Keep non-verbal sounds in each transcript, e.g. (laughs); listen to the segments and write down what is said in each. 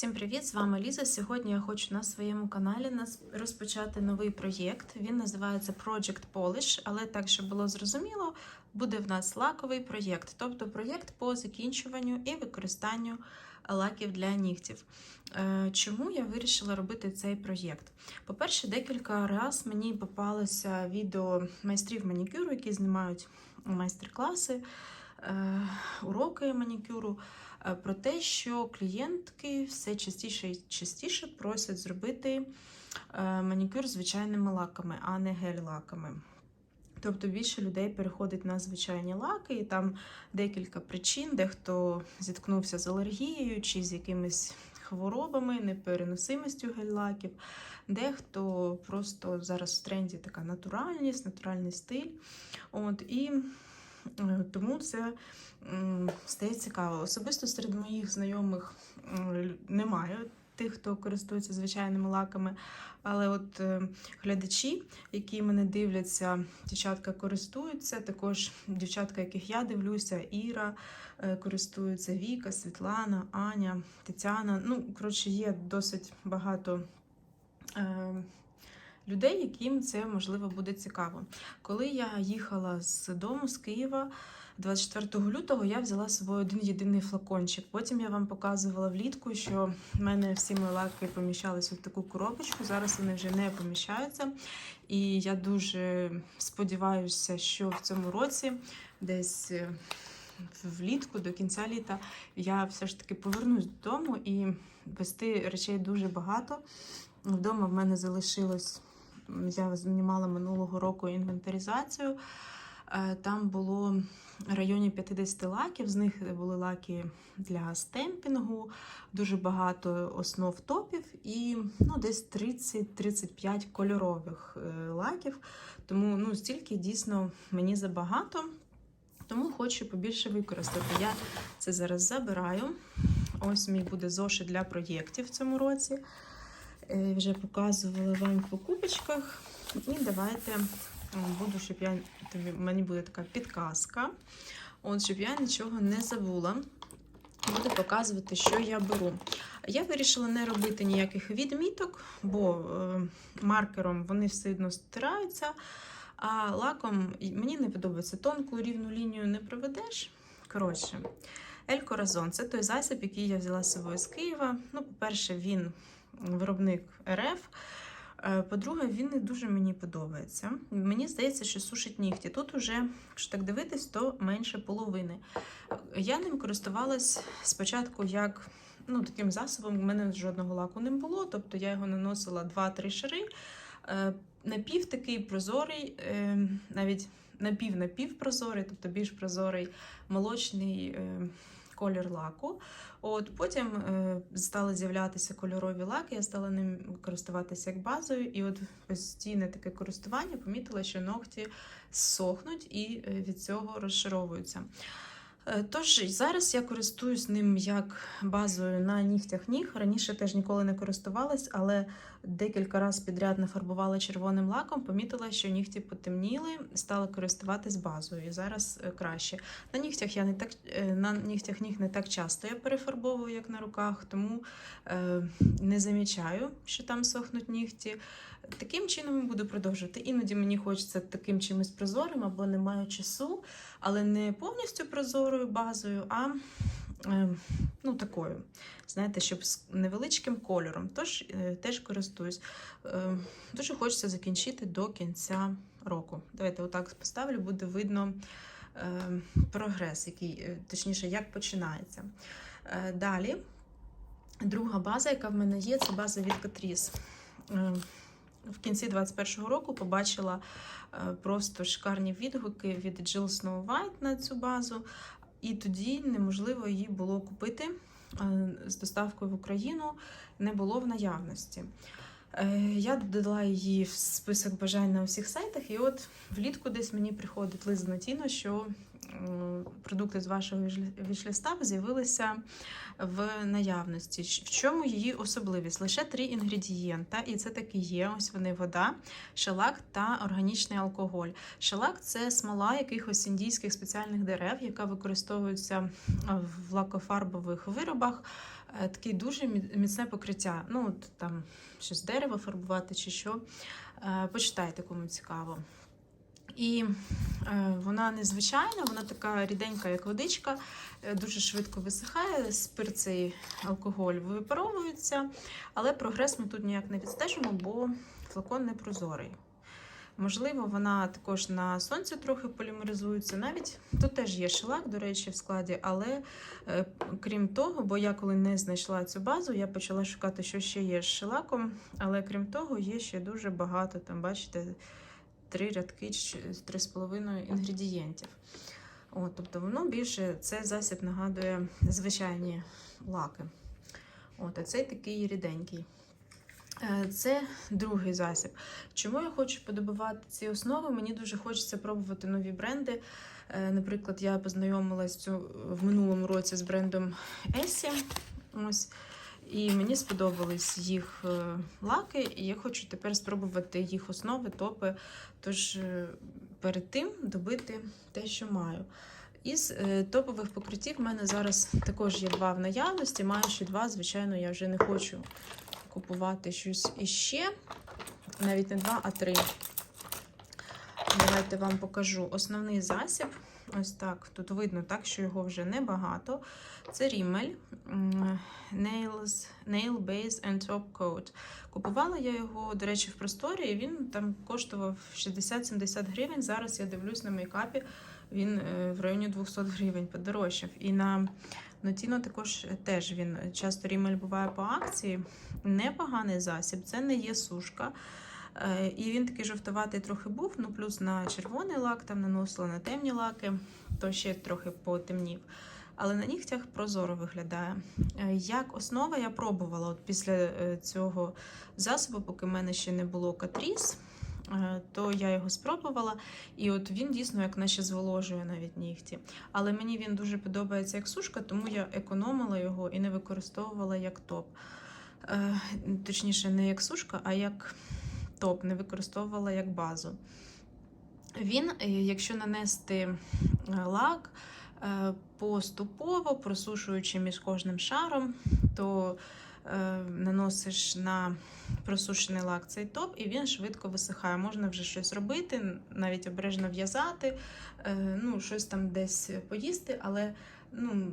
Всім привіт! З вами Ліза. Сьогодні я хочу на своєму каналі розпочати новий проєкт. Він називається Project Polish, але так, щоб було зрозуміло, буде в нас лаковий проєкт, тобто проєкт по закінчуванню і використанню лаків для нігтів. Е, Чому я вирішила робити цей проєкт? По-перше, декілька разів мені попалося відео майстрів манікюру, які знімають майстер-класи, е, уроки манікюру. Е, Про те, що клієнтки все частіше і частіше просять зробити е, манікюр звичайними лаками, а не гель-лаками. Тобто більше людей переходить на звичайні лаки, і там декілька причин, дехто зіткнувся з алергією чи з якимись хворобами, непереносимістю гель-лаків, дехто просто зараз в тренді така натуральність, натуральний стиль. От, і тому це стає цікаво. Особисто серед моїх знайомих немає тих, хто користується звичайними лаками. Але от е, глядачі, які мене дивляться, дівчатка користуються. Також дівчатка, яких я дивлюся, Іра е, користується, Віка, Світлана, Аня, Тетяна. Ну, коротше, є досить багато. Е, Людей, яким це можливо буде цікаво. Коли я їхала з дому з Києва 24 лютого, я взяла з собою один єдиний флакончик. Потім я вам показувала влітку, що в мене всі мої лаки поміщалися в таку коробочку. Зараз вони вже не поміщаються. І я дуже сподіваюся, що в цьому році, десь е, влітку, до кінця літа, я все ж таки повернусь додому і вести речей дуже багато. Вдома в мене залишилось. Я знімала минулого року інвентаризацію. Е, Там було в районі 50 лаків. З них були лаки для стемпінгу, дуже багато основ топів і ну, десь 30-35 кольорових е, лаків. Тому ну, стільки дійсно мені забагато. Тому хочу побільше використати. Я це зараз забираю. Ось мій буде зошит для проєктів в цьому році. Е, Вже показувала вам в покупочках. І давайте буду, щоб я тобі, мені буде така підказка. От, щоб я нічого не забула. Буду показувати, що я беру. Я вирішила не робити ніяких відміток, бо е, маркером вони все одно стираються. А лаком мені не подобається тонку рівну лінію не проведеш. Коротше, Ель Коразон це той засіб, який я взяла з собою з Києва. Ну, по-перше, він виробник РФ. Е, По-друге, він не дуже мені подобається. Мені здається, що сушить нігті. Тут уже, якщо так дивитись, то менше половини. Я ним користувалась спочатку як ну, таким засобом. У мене жодного лаку не було, тобто я його наносила 2-3 шари. Е, Напів такий прозорий, е, навіть напів-напів прозорий, тобто більш прозорий молочний колір лаку. От Потім е, стали з'являтися кольорові лаки, я стала ним користуватися як базою, і от постійне таке користування помітила, що ногті сохнуть і е, від цього розшаровуються. Е, Тож зараз я користуюсь ним як базою на нігтях ніг. Раніше теж ніколи не користувалась, але декілька разів підряд нафарбувала червоним лаком, помітила, що нігті потемніли, стала користуватись базою. Зараз е, краще. На нігтях я не так е, на нігтях ніг не так часто я перефарбовую, як на руках, тому не замічаю, що там сохнуть нігті. Таким чином буду продовжувати. Іноді мені хочеться таким чимось прозорим або не маю часу, але не повністю прозорою базою, а е, ну, такою, знаєте, щоб з невеличким кольором. Тож е, теж користуюсь. Е, дуже хочеться закінчити до кінця року. Давайте отак поставлю, буде видно е, прогрес, який, е, точніше, як починається. Е, далі, друга база, яка в мене є, це база від Catrice. В кінці 21-го року побачила е, просто шикарні відгуки від Jill Snow White на цю базу, і тоді неможливо її було купити е, з доставкою в Україну, не було в наявності. Е, Я додала її в список бажань на усіх сайтах, і от влітку десь мені приходить лист з що продукти з вашого вішліста з'явилися в наявності. В чому її особливість? Лише три інгредієнта, і це таки є. Ось вони вода, шелак та органічний алкоголь. Шелак це смола якихось індійських спеціальних дерев, яка використовується в лакофарбових виробах. Е, Таке дуже міцне покриття. Ну, там щось дерево фарбувати чи що. Е, Почитайте, кому цікаво. І е, вона незвичайна, вона така ріденька, як водичка, е, дуже швидко висихає, спирт цей алкоголь випаровується, але прогрес ми тут ніяк не відстежимо, бо флакон не прозорий. Можливо, вона також на сонці трохи полімеризується. Навіть тут теж є шелак, до речі, в складі, але е, крім того, бо я коли не знайшла цю базу, я почала шукати, що ще є з шелаком. Але крім того, є ще дуже багато, там, бачите, три рядки, три з половиною інгредієнтів. От, тобто воно більше цей засіб нагадує звичайні лаки. От, а цей такий ріденький. Е, Це другий засіб. Чому я хочу подобувати ці основи? Мені дуже хочеться пробувати нові бренди. Е, Наприклад, я познайомилась в минулому році з брендом Essy. Ось. І мені сподобались їх е, лаки, і я хочу тепер спробувати їх основи, топи. Тож е, перед тим добити те, що маю. Із е, топових покриттів в мене зараз також є два в наявності. Маю ще два, звичайно, я вже не хочу купувати щось іще. Навіть не два, а три. Давайте вам покажу основний засіб. Ось так. Тут видно так, що його вже небагато. Це Rimmel Nails, Nail Base and Top Coat. Купувала я його, до речі, в просторі, і він там коштував 60-70 гривень. Зараз я дивлюсь на мейкапі, він е, в районі 200 гривень подорожчав. І на Notino також теж він часто Rimmel буває по акції. Непоганий засіб, це не є сушка. Е, І він такий жовтуватий трохи був, ну плюс на червоний лак там наносила на темні лаки, то ще трохи потемнів. Але на нігтях прозоро виглядає. Е, Як основа я пробувала от після е, цього засобу, поки в мене ще не було катріс, то я його спробувала, і от він дійсно як наче зволожує навіть нігті. Але мені він дуже подобається як сушка, тому я економила його і не використовувала як топ. Точніше, не як сушка, а як топ, не використовувала як базу. Він, е, якщо нанести е, лак е, поступово, просушуючи між кожним шаром, то наносиш на просушений лак цей топ, і він швидко висихає. Можна вже щось робити, навіть обережно в'язати, ну, щось там десь поїсти, але ну,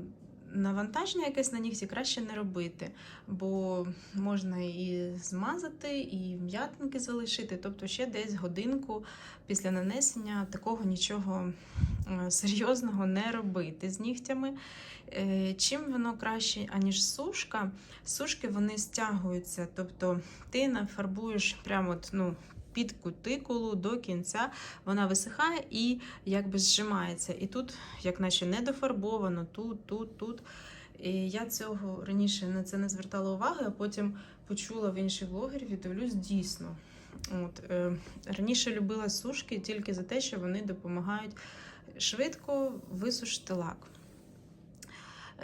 навантаження якесь на нігті краще не робити, бо можна і змазати, і м'ятинки залишити, тобто ще десь годинку після нанесення такого нічого е, серйозного не робити з нігтями. Е, Чим воно краще, аніж сушка? Сушки вони стягуються, тобто ти нафарбуєш прямо от, ну, під кутикулу до кінця, вона висихає і якби зжимається. І тут, як наче недофарбовано, тут, тут, тут. І я цього раніше на це не звертала уваги, а потім почула в інших блогерів і дивлюсь дійсно. От, е, раніше любила сушки тільки за те, що вони допомагають швидко висушити лак.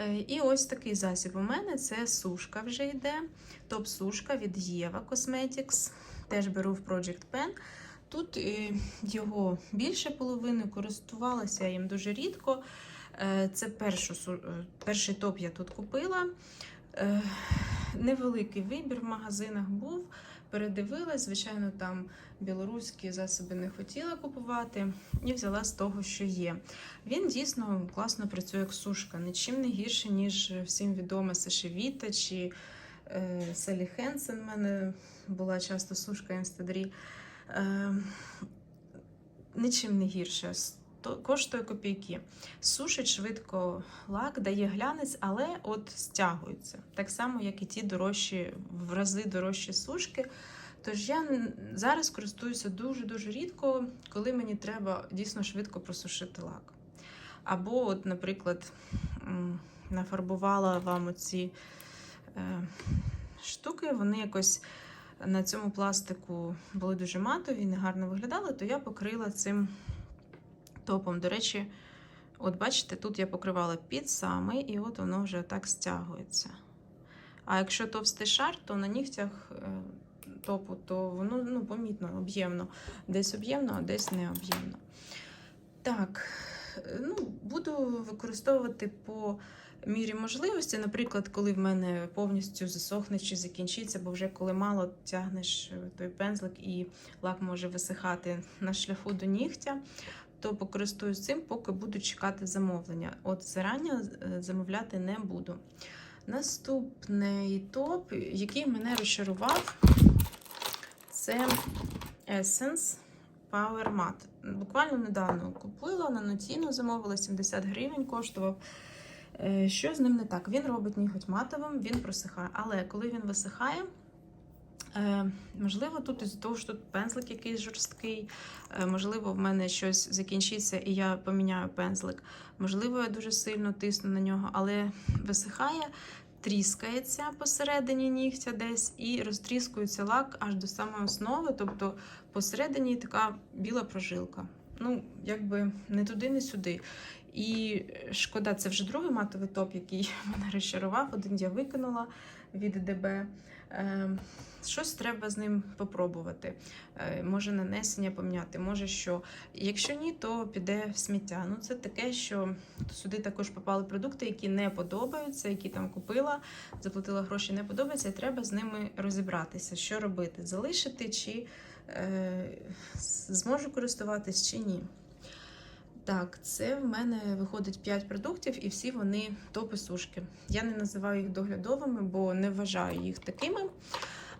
Е, І ось такий засіб у мене це сушка вже йде. Топ-сушка від Єва Cosmetics. Теж беру в Project Pen. Тут е, його більше половини, користувалася їм дуже рідко. Е, Це першу, е, перший топ я тут купила. Невеликий вибір в магазинах був. Передивилась, звичайно, там білоруські засоби не хотіла купувати і взяла з того, що є. Він дійсно класно працює як сушка, нічим не гірше, ніж всім відома Сашевіта чи Селі Хенсен. У мене була часто сушка Інстадрі. Е, нічим не гірше. Коштує копійки. Сушить швидко лак, дає глянець, але от стягується. Так само, як і ті дорожчі, в рази дорожчі сушки. Тож я зараз користуюся дуже-дуже рідко, коли мені треба дійсно швидко просушити лак. Або, от, наприклад, нафарбувала вам оці е, штуки, вони якось на цьому пластику були дуже матові, негарно виглядали, то я покрила цим топом. До речі, От бачите, тут я покривала під самий, і от воно вже так стягується. А якщо товстий шар, то на нігтях е, топу, то воно ну, помітно, об'ємно. Десь об'ємно, а десь не об'ємно. Так, е, ну, буду використовувати по мірі можливості. Наприклад, коли в мене повністю засохне чи закінчиться, бо вже коли мало тягнеш е, той пензлик і лак може висихати на шляху до нігтя, то покористуюсь цим, поки буду чекати замовлення. От зарання е, замовляти не буду. Наступний топ, який мене розчарував, це Essence Power Matte. Буквально недавно купила на нотіну, замовила 70 гривень, коштував. Е, Що з ним не так? Він робить ніготь матовим, він просихає. Але коли він висихає, е, можливо, тут із того, що тут пензлик якийсь жорсткий, е, можливо, в мене щось закінчиться і я поміняю пензлик. Можливо, я дуже сильно тисну на нього, але висихає, тріскається посередині нігтя десь і розтріскується лак аж до самої основи, тобто посередині така біла прожилка. Ну, якби не туди, не сюди. І шкода, це вже другий матовий топ, який (laughs) мене розчарував. Один я викинула від ДБ. Е, щось треба з ним попробувати. Е, може нанесення поміняти, може що. Якщо ні, то піде в сміття. Ну, це таке, що сюди також попали продукти, які не подобаються, які там купила, заплатила гроші, не подобаються, і треба з ними розібратися, що робити, залишити чи зможу користуватись чи ні. Так, це в мене виходить 5 продуктів, і всі вони топи сушки. Я не називаю їх доглядовими, бо не вважаю їх такими.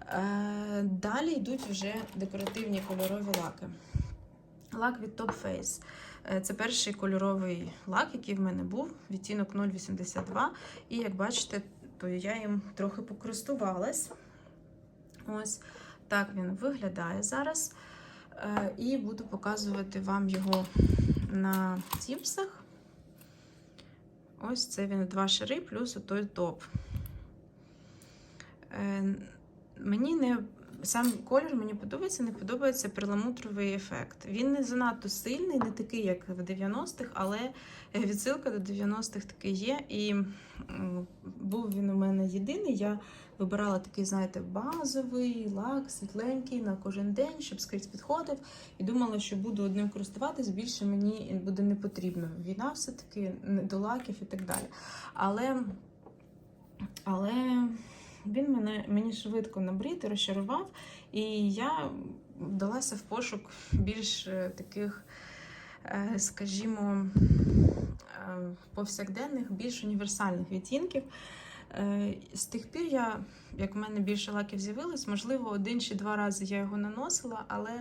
Е, Далі йдуть вже декоративні кольорові лаки. Лак від Top Face. Е, Це перший кольоровий лак, який в мене був, відтінок 0,82. І як бачите, то я їм трохи покористувалась. Ось так він виглядає зараз. Е, І буду показувати вам його на тіпсах. Ось це він два шари, плюс отой топ. Е, Мені не сам колір мені подобається, не подобається перламутровий ефект. Він не занадто сильний, не такий, як в 90-х, але відсилка до 90-х таки є. І був він у мене єдиний. Я вибирала такий, знаєте, базовий лак, світленький на кожен день, щоб скрізь підходив. І думала, що буду одним користуватись, більше мені буде не потрібно. Війна все-таки до лаків і так далі. Але, але він мене мені швидко набрід і розчарував, і я вдалася в пошук більш е, таких, е, скажімо, е, повсякденних, більш універсальних відтінків. З тих пір я, як в мене більше лаків з'явилось, можливо, один чи два рази я його наносила, але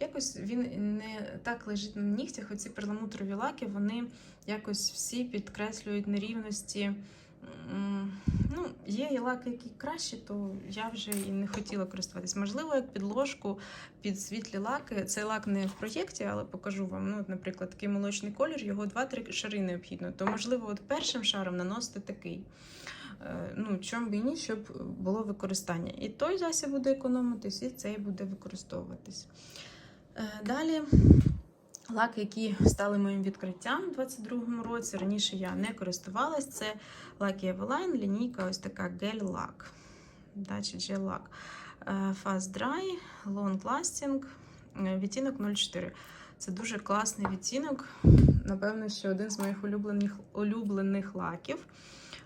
якось він не так лежить на нігтях. Оці перламутрові лаки, вони якось всі підкреслюють нерівності. Ну, є і лаки, які кращі, то я вже і не хотіла користуватись. Можливо, як підложку під світлі лаки. Цей лак не в проєкті, але покажу вам. Ну, наприклад, такий молочний колір, його 2-3 шари необхідно. То, можливо, от першим шаром наносити такий. Е, Ну, чому б і ні, щоб було використання. І той засіб буде економитись, і цей буде використовуватись. Е, Далі. Лаки, які стали моїм відкриттям у 22-му році. Раніше я не користувалась. Це лаки Eveline, лінійка ось така гель-лак. Да, чи гель-лак. Fast Dry, Long Lasting, е, відтінок 04. Це дуже класний відтінок. Напевно, що один з моїх улюблених, улюблених лаків.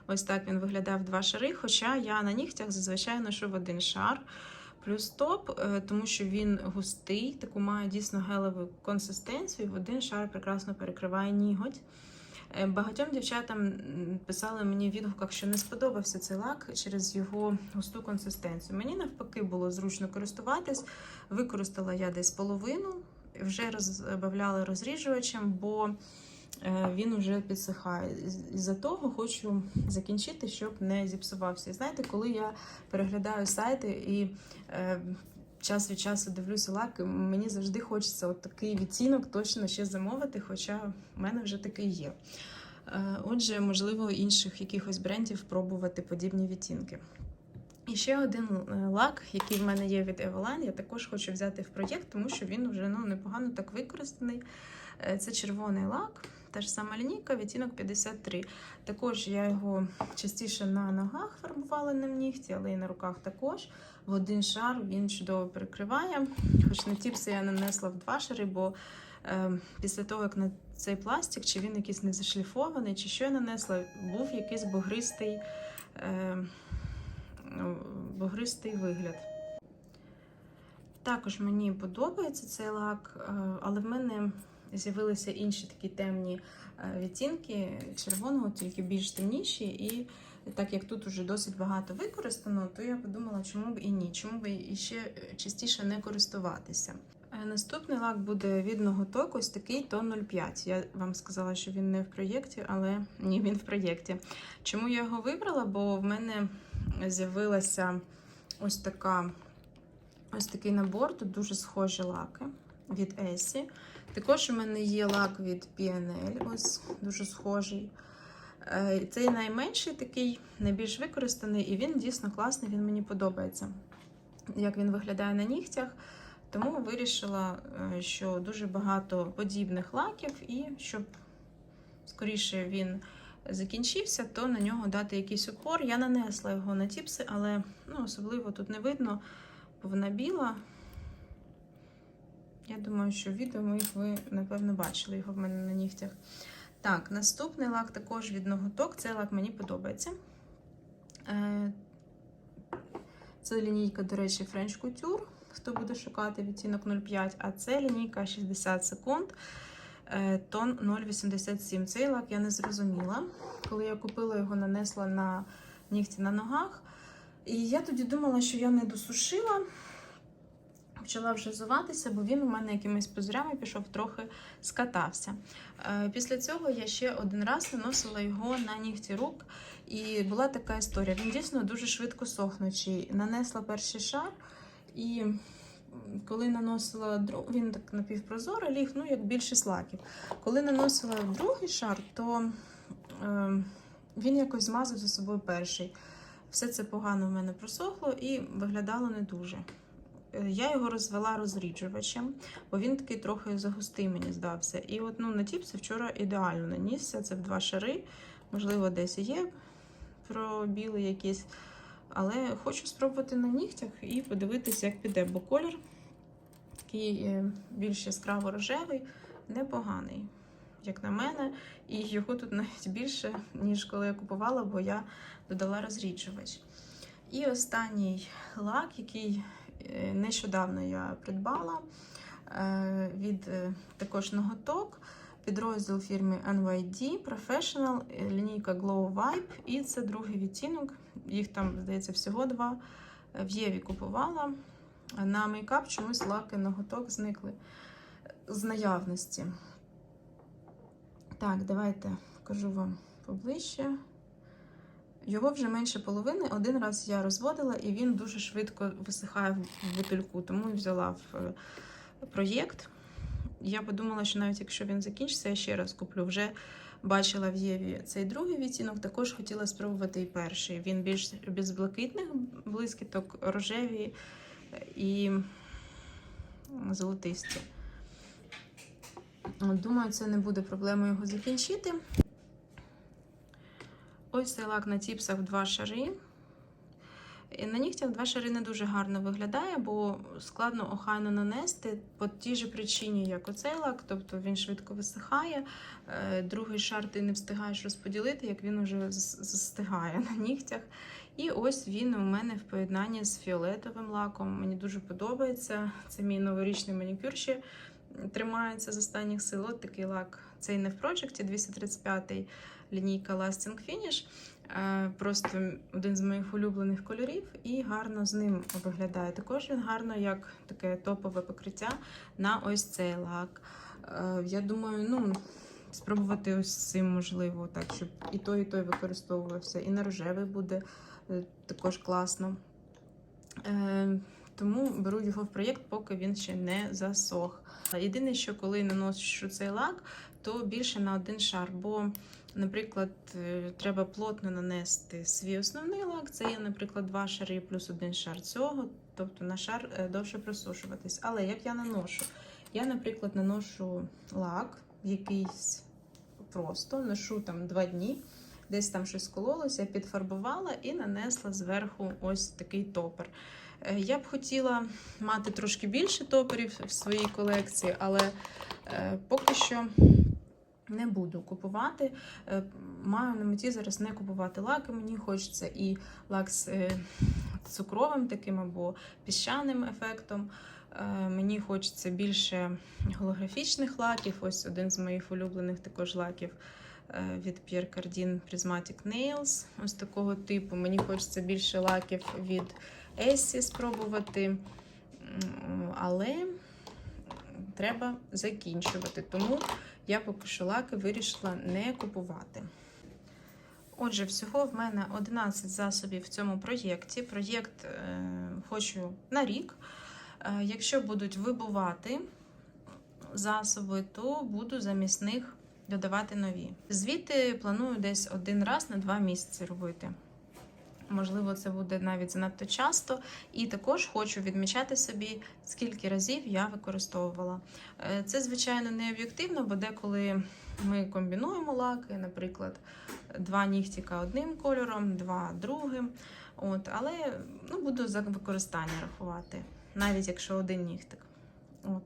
Ось так він виглядав два шари. Хоча я на нігтях зазвичай ношу в один шар. Плюс топ, е, тому що він густий, таку має дійсно гелеву консистенцію. В один шар прекрасно перекриває ніготь. Е, Багатьом дівчатам писали мені в відгуках, що не сподобався цей лак через його густу консистенцію. Мені навпаки було зручно користуватись. Використала я десь половину, вже розбавляла розріджувачем, бо він вже підсихає. Із-за того хочу закінчити, щоб не зіпсувався. І знаєте, коли я переглядаю сайти і е, час від часу дивлюся лак, мені завжди хочеться от такий відтінок точно ще замовити, хоча в мене вже такий є. Е, Отже, можливо, інших якихось брендів пробувати подібні відтінки. І ще один е, лак, який в мене є від Eveline, я також хочу взяти в проєкт, тому що він вже ну, непогано так використаний. Е, Це червоний лак, та ж сама лінійка, відтінок 53. Також я його частіше на ногах фарбувала на нігті, але і на руках також. В один шар він чудово перекриває. Хоч на тіпси я нанесла в два шари, бо е, після того, як на цей пластик, чи він якийсь не зашліфований, чи що я нанесла, був якийсь бугристий, е, бугристий вигляд. Також мені подобається цей лак, е, але в мене з'явилися інші такі темні е, відтінки червоного, тільки більш темніші. І так як тут уже досить багато використано, то я подумала, чому б і ні, чому б і ще частіше не користуватися. Е, Наступний лак буде від ноготок, ось такий тон 05. Я вам сказала, що він не в проєкті, але ні, він в проєкті. Чому я його вибрала? Бо в мене з'явилася ось така. Ось такий набор, тут дуже схожі лаки від Essie. Також у мене є лак від PNL, ось дуже схожий. Е, Цей найменший такий, найбільш використаний, і він дійсно класний, він мені подобається. Як він виглядає на нігтях. Тому вирішила, е, що дуже багато подібних лаків, і щоб скоріше він закінчився, то на нього дати якийсь упор. Я нанесла його на тіпси, але ну, особливо тут не видно, бо вона біла. Я думаю, що відео моїх ви, напевно, бачили його в мене на нігтях. Так, наступний лак також від ноготок. Цей лак мені подобається. Е, Це лінійка, до речі, French Couture, хто буде шукати відтінок 0,5, а це лінійка 60 секунд, е, тон 0,87. Цей лак я не зрозуміла. Коли я купила його, нанесла на нігті на ногах. І я тоді думала, що я не досушила. Почала вже зуватися, бо він у мене якимись позорями пішов, трохи скатався. Е, Після цього я ще один раз наносила його на нігті рук, і була така історія. Він дійсно дуже швидко сохнучий. Нанесла перший шар, і коли наносила другий, він так напівпрозоро ліг, ну як більшість лаків. Коли наносила другий шар, то е, він якось змазав за собою перший. Все це погано в мене просохло і виглядало не дуже. Е, Я його розвела розріджувачем, бо він такий трохи загустий, мені здався. І от ну, на тіпси вчора ідеально нанісся. Це в два шари. Можливо, десь є про білий якийсь. Але хочу спробувати на нігтях і подивитися, як піде, бо колір такий е, більш яскраво рожевий, непоганий, як на мене. І його тут навіть більше, ніж коли я купувала, бо я додала розріджувач. І останній лак, який нещодавно я придбала е, від е, також ноготок. Підрозділ фірми NYD Professional, е, лінійка Glow Vibe, і це другий відтінок. Їх там, здається, всього два. В Єві купувала. На мейкап чомусь лаки ноготок зникли з наявності. Так, давайте покажу вам поближче. Його вже менше половини. Один раз я розводила, і він дуже швидко висихає в бутильку, тому взяла в е, проєкт. Я подумала, що навіть якщо він закінчиться, я ще раз куплю. Вже бачила в Єві цей другий відтінок, також хотіла спробувати і перший. Він більш без блакитних блискіток, рожеві і золотисті. Думаю, це не буде проблемою його закінчити. Ось цей лак на тіпсах в два шари. І на нігтях два шари не дуже гарно виглядає, бо складно охайно нанести по тій же причині, як оцей лак, тобто він швидко висихає. Е, Другий шар ти не встигаєш розподілити, як він вже з- застигає на нігтях. І ось він у мене в поєднанні з фіолетовим лаком. Мені дуже подобається. Це мій новорічний манікюр ще тримається з останніх сил. От такий лак. Цей не в проджекті 235 лінійка Lasting Finish. Е, Просто один з моїх улюблених кольорів і гарно з ним виглядає. Також він гарно як таке топове покриття на ось цей лак. Е, Я думаю, ну. Спробувати ось цим можливо, так, щоб і той, і той використовувався. І на рожевий буде е, також класно. Тому беру його в проєкт, поки він ще не засох. Єдине, що коли наношу цей лак, то більше на один шар. Бо, наприклад, е, треба плотно нанести свій основний лак. Це є, наприклад, два шари плюс один шар цього, тобто на шар е, довше просушуватись. Але як я наношу? Я, наприклад, наношу лак, якийсь просто. Ношу там два дні, десь там щось кололося, підфарбувала і нанесла зверху ось такий топер. Е, Я б хотіла мати трошки більше топерів в своїй колекції, але поки що не буду купувати. Е, Маю на меті зараз не купувати лаки. Мені хочеться і лак з е, цукровим таким або піщаним ефектом. Е, Мені хочеться більше голографічних лаків. Ось один з моїх улюблених також лаків від Pierre Cardin Prismatic Nails. Ось такого типу. Мені хочеться більше лаків від Essie спробувати. Але треба закінчувати. Тому я поки лаки вирішила не купувати. Отже, всього в мене 11 засобів в цьому проєкті. Проєкт е, хочу на рік. Е, якщо будуть вибувати засоби, то буду замість них додавати нові. Звіти планую десь один раз на два місяці робити. Можливо, це буде навіть занадто часто. І також хочу відмічати собі, скільки разів я використовувала. Е, Це, звичайно, не об'єктивно, бо деколи ми комбінуємо лаки, наприклад, два нігтіка одним кольором, два другим. От, але ну, буду за використання рахувати, навіть якщо один нігтик. От.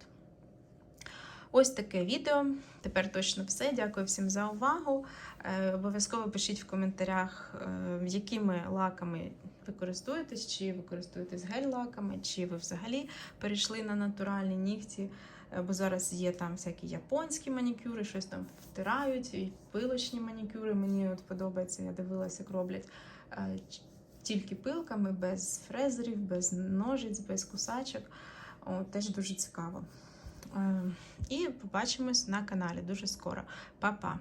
Ось таке відео. Тепер точно все. Дякую всім за увагу. Е, Обов'язково пишіть в коментарях, е, якими лаками ви користуєтесь, чи ви користуєтесь гель-лаками, чи ви взагалі перейшли на натуральні нігті. Е, Бо зараз є там всякі японські манікюри, щось там втирають, і пилочні манікюри. Мені от подобається, я дивилася, як роблять тільки пилками, без фрезерів, без ножиць, без кусачок. О, теж дуже цікаво. Е, І побачимось на каналі дуже скоро. Па-па!